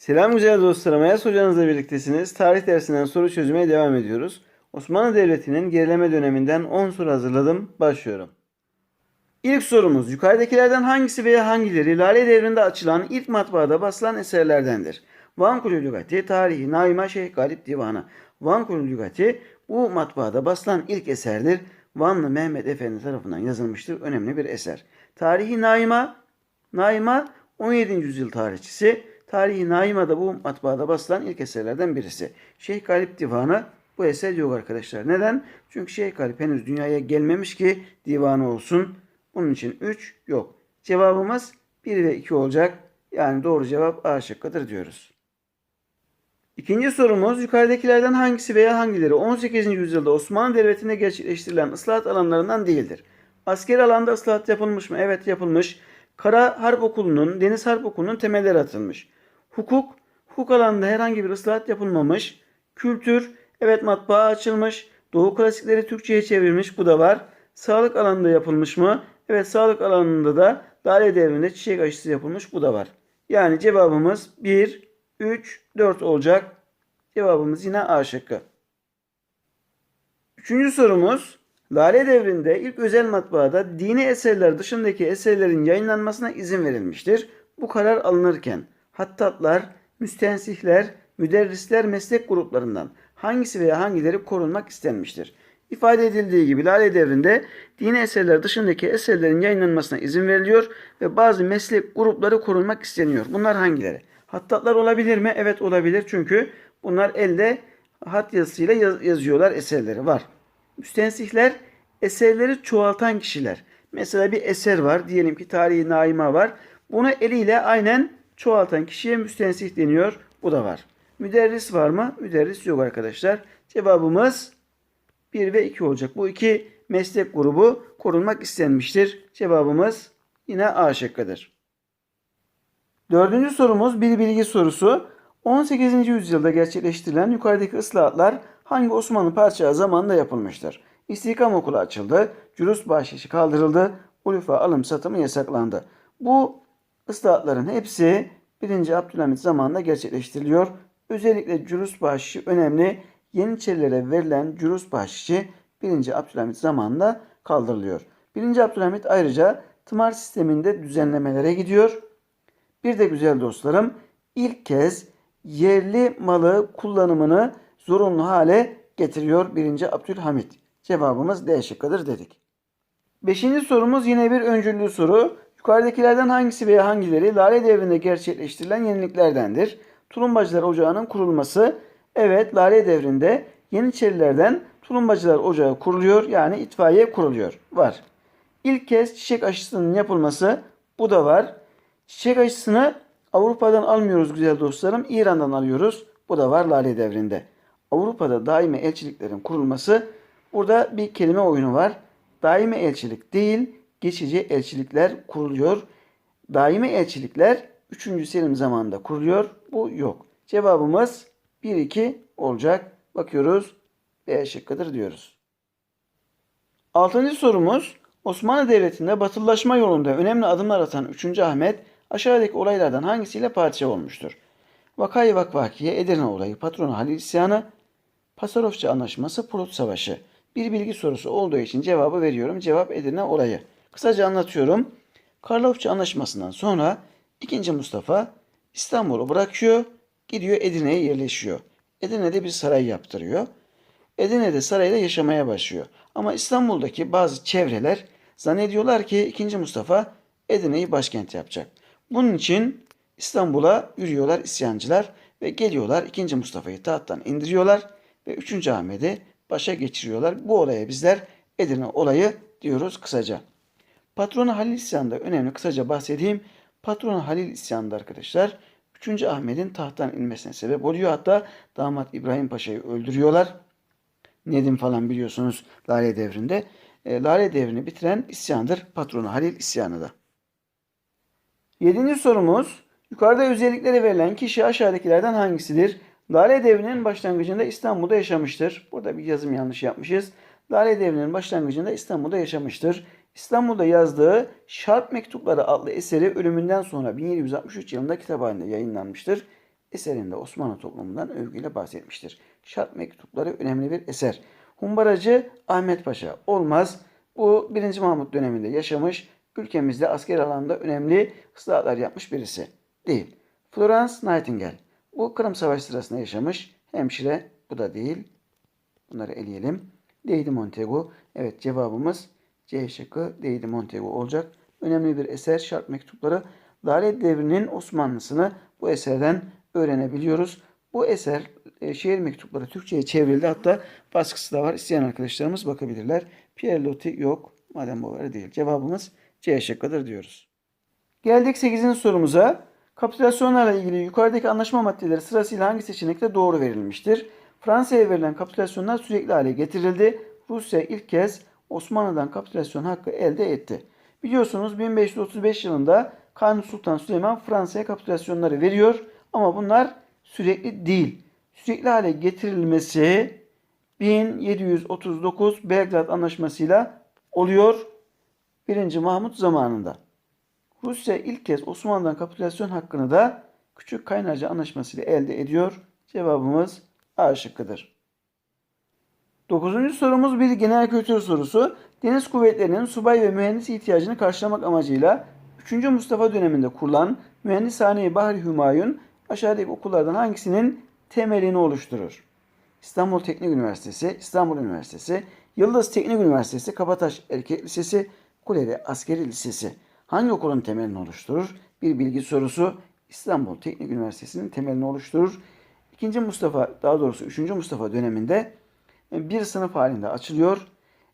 Selam güzel dostlarım. Ayas hocanızla birliktesiniz. Tarih dersinden soru çözmeye devam ediyoruz. Osmanlı Devleti'nin gerileme döneminden 10 soru hazırladım. Başlıyorum. İlk sorumuz yukarıdakilerden hangisi veya hangileri Lale Devri'nde açılan ilk matbaada basılan eserlerdendir? Van Kulü Lügati, Tarihi Naima Şeyh Galip Divanı. Van Kulü Lügati bu matbaada basılan ilk eserdir. Vanlı Mehmet Efendi tarafından yazılmıştır. Önemli bir eser. Tarihi Naima, Naima 17. yüzyıl tarihçisi. Tarihi Naima da bu matbaada basılan ilk eserlerden birisi. Şeyh Galip Divanı bu eser yok arkadaşlar. Neden? Çünkü Şeyh Galip henüz dünyaya gelmemiş ki divanı olsun. Bunun için 3 yok. Cevabımız 1 ve 2 olacak. Yani doğru cevap A şıkkıdır diyoruz. İkinci sorumuz yukarıdakilerden hangisi veya hangileri 18. yüzyılda Osmanlı Devleti'nde gerçekleştirilen ıslahat alanlarından değildir? Asker alanda ıslahat yapılmış mı? Evet yapılmış. Kara Harp Okulu'nun, Deniz Harp Okulu'nun temelleri atılmış. Hukuk, hukuk alanında herhangi bir ıslahat yapılmamış. Kültür, evet matbaa açılmış. Doğu klasikleri Türkçe'ye çevrilmiş. Bu da var. Sağlık alanında yapılmış mı? Evet sağlık alanında da Lale Devri'nde çiçek aşısı yapılmış. Bu da var. Yani cevabımız 1, 3, 4 olacak. Cevabımız yine A şıkkı. Üçüncü sorumuz. Lale Devri'nde ilk özel matbaada dini eserler dışındaki eserlerin yayınlanmasına izin verilmiştir. Bu karar alınırken hattatlar, müstensihler, müderrisler meslek gruplarından hangisi veya hangileri korunmak istenmiştir? İfade edildiği gibi Lale Devri'nde dini eserler dışındaki eserlerin yayınlanmasına izin veriliyor ve bazı meslek grupları korunmak isteniyor. Bunlar hangileri? Hattatlar olabilir mi? Evet olabilir çünkü bunlar elde hat yazısıyla yaz- yazıyorlar eserleri var. Müstensihler eserleri çoğaltan kişiler. Mesela bir eser var. Diyelim ki tarihi naima var. Bunu eliyle aynen çoğaltan kişiye müstensih deniyor. Bu da var. Müderris var mı? Müderris yok arkadaşlar. Cevabımız 1 ve 2 olacak. Bu iki meslek grubu korunmak istenmiştir. Cevabımız yine A şıkkıdır. Dördüncü sorumuz bir bilgi sorusu. 18. yüzyılda gerçekleştirilen yukarıdaki ıslahatlar hangi Osmanlı padişahı zamanında yapılmıştır? İstihkam okulu açıldı, cürus bahşişi kaldırıldı, ulufa alım satımı yasaklandı. Bu ıslahatların hepsi 1. Abdülhamit zamanında gerçekleştiriliyor. Özellikle cürus bahşişi önemli. Yeniçerilere verilen cürus bahşişi 1. Abdülhamit zamanında kaldırılıyor. 1. Abdülhamit ayrıca tımar sisteminde düzenlemelere gidiyor. Bir de güzel dostlarım ilk kez yerli malı kullanımını zorunlu hale getiriyor 1. Abdülhamit. Cevabımız D şıkkıdır dedik. Beşinci sorumuz yine bir öncüllü soru. Yukarıdakilerden hangisi veya hangileri Lale Devri'nde gerçekleştirilen yeniliklerdendir? Tulumbacılar Ocağı'nın kurulması. Evet Lale Devri'nde Yeniçerilerden Tulumbacılar Ocağı kuruluyor. Yani itfaiye kuruluyor. Var. İlk kez çiçek aşısının yapılması. Bu da var. Çiçek aşısını Avrupa'dan almıyoruz güzel dostlarım. İran'dan alıyoruz. Bu da var Lale Devri'nde. Avrupa'da daimi elçiliklerin kurulması. Burada bir kelime oyunu var. Daimi elçilik değil, geçici elçilikler kuruluyor. Daimi elçilikler 3. Selim zamanında kuruluyor. Bu yok. Cevabımız 1-2 olacak. Bakıyoruz. B şıkkıdır diyoruz. Altıncı sorumuz Osmanlı Devleti'nde batılılaşma yolunda önemli adımlar atan 3. Ahmet aşağıdaki olaylardan hangisiyle padişah olmuştur? Vakayı Vakvakiye, Edirne olayı, patronu Halil isyanı, Pasarofça anlaşması, Prut Savaşı. Bir bilgi sorusu olduğu için cevabı veriyorum. Cevap Edirne olayı. Kısaca anlatıyorum. Karlofça anlaşmasından sonra 2. Mustafa İstanbul'u bırakıyor, gidiyor Edirne'ye yerleşiyor. Edirne'de bir saray yaptırıyor. Edirne'de sarayda yaşamaya başlıyor. Ama İstanbul'daki bazı çevreler zannediyorlar ki 2. Mustafa Edirne'yi başkent yapacak. Bunun için İstanbul'a yürüyorlar isyancılar ve geliyorlar 2. Mustafa'yı tahttan indiriyorlar ve 3. Ahmet'i başa geçiriyorlar. Bu olaya bizler Edirne olayı diyoruz kısaca. Patronu Halil isyanında önemli kısaca bahsedeyim. Patronu Halil isyanında arkadaşlar 3. Ahmet'in tahttan inmesine sebep oluyor. Hatta damat İbrahim Paşa'yı öldürüyorlar. Nedim falan biliyorsunuz Lale Devri'nde. E, Lale Devri'ni bitiren isyandır. Patronu Halil isyanı da. Yedinci sorumuz. Yukarıda özellikleri verilen kişi aşağıdakilerden hangisidir? Lale Devri'nin başlangıcında İstanbul'da yaşamıştır. Burada bir yazım yanlış yapmışız. Lale Devri'nin başlangıcında İstanbul'da yaşamıştır. İstanbul'da yazdığı Şarp Mektupları adlı eseri ölümünden sonra 1763 yılında kitap halinde yayınlanmıştır. eserinde Osmanlı toplumundan övgüyle bahsetmiştir. Şart mektupları önemli bir eser. Humbaracı Ahmet Paşa olmaz. Bu 1. Mahmut döneminde yaşamış, ülkemizde asker alanda önemli ıslahatlar yapmış birisi. Değil. Florence Nightingale. Bu Kırım Savaşı sırasında yaşamış. Hemşire bu da değil. Bunları eleyelim. Lady Montego. Evet cevabımız C şıkkı Lady Montego olacak. Önemli bir eser şart mektupları. Lale devrinin Osmanlısını bu eserden öğrenebiliyoruz. Bu eser e, şiir mektupları Türkçe'ye çevrildi. Hatta baskısı da var. İsteyen arkadaşlarımız bakabilirler. Pierre Loti yok. Madem Bovary değil. Cevabımız C şıkkıdır diyoruz. Geldik 8. sorumuza. Kapitülasyonlarla ilgili yukarıdaki anlaşma maddeleri sırasıyla hangi seçenekte doğru verilmiştir? Fransa'ya verilen kapitülasyonlar sürekli hale getirildi. Rusya ilk kez Osmanlı'dan kapitülasyon hakkı elde etti. Biliyorsunuz 1535 yılında Kanuni Sultan Süleyman Fransa'ya kapitülasyonları veriyor ama bunlar sürekli değil. Sürekli hale getirilmesi 1739 Belgrad Anlaşması'yla oluyor 1. Mahmut zamanında. Rusya ilk kez Osmanlı'dan kapitülasyon hakkını da Küçük Kaynarca Anlaşması ile elde ediyor. Cevabımız A şıkkıdır. Dokuzuncu sorumuz bir genel kültür sorusu. Deniz kuvvetlerinin subay ve mühendis ihtiyacını karşılamak amacıyla 3. Mustafa döneminde kurulan Mühendishane-i Bahri Hümayun aşağıdaki okullardan hangisinin temelini oluşturur? İstanbul Teknik Üniversitesi, İstanbul Üniversitesi, Yıldız Teknik Üniversitesi, Kabataş Erkek Lisesi, Kuleli Askeri Lisesi. Hangi okulun temelini oluşturur? Bir bilgi sorusu. İstanbul Teknik Üniversitesi'nin temelini oluşturur. İkinci Mustafa, daha doğrusu 3. Mustafa döneminde bir sınıf halinde açılıyor.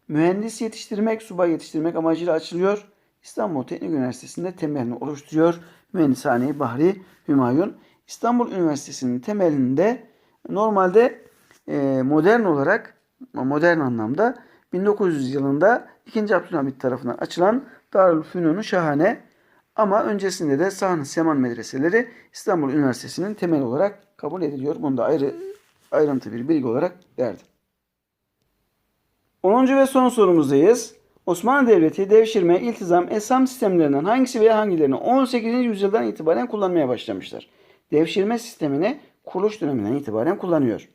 Mühendis yetiştirmek, subay yetiştirmek amacıyla açılıyor. İstanbul Teknik Üniversitesi'nde temelini oluşturuyor. Mühendishane Bahri Hümayun. İstanbul Üniversitesi'nin temelinde normalde e, modern olarak, modern anlamda 1900 yılında 2. Abdülhamit tarafından açılan Darülfünun Şahane ama öncesinde de Sahn Seman medreseleri İstanbul Üniversitesi'nin temel olarak kabul ediliyor. Bunu da ayrı ayrıntı bir bilgi olarak verdim. 10. ve son sorumuzdayız. Osmanlı Devleti devşirme, iltizam, esam sistemlerinden hangisi veya hangilerini 18. yüzyıldan itibaren kullanmaya başlamıştır? Devşirme sistemini kuruluş döneminden itibaren kullanıyor.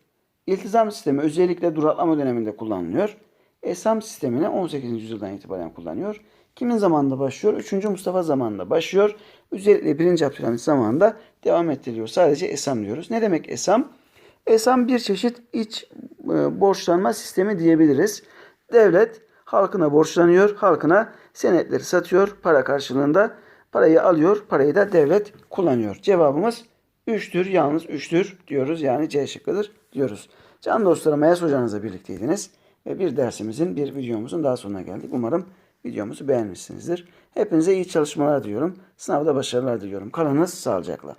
İltizam sistemi özellikle duraklama döneminde kullanılıyor. Esam sistemini 18. yüzyıldan itibaren kullanıyor. Kimin zamanında başlıyor? 3. Mustafa zamanında başlıyor. Özellikle 1. Abdülhamit zamanında devam ettiriliyor. Sadece esam diyoruz. Ne demek esam? Esam bir çeşit iç e, borçlanma sistemi diyebiliriz. Devlet halkına borçlanıyor, halkına senetleri satıyor para karşılığında. Parayı alıyor, parayı da devlet kullanıyor. Cevabımız 3'tür, yalnız 3'tür diyoruz. Yani C şıkkıdır diyoruz. Can dostlarım, Mayas hocanızla birlikteydiniz. Ve bir dersimizin, bir videomuzun daha sonuna geldik. Umarım videomuzu beğenmişsinizdir. Hepinize iyi çalışmalar diliyorum. Sınavda başarılar diliyorum. Kalınız sağlıcakla.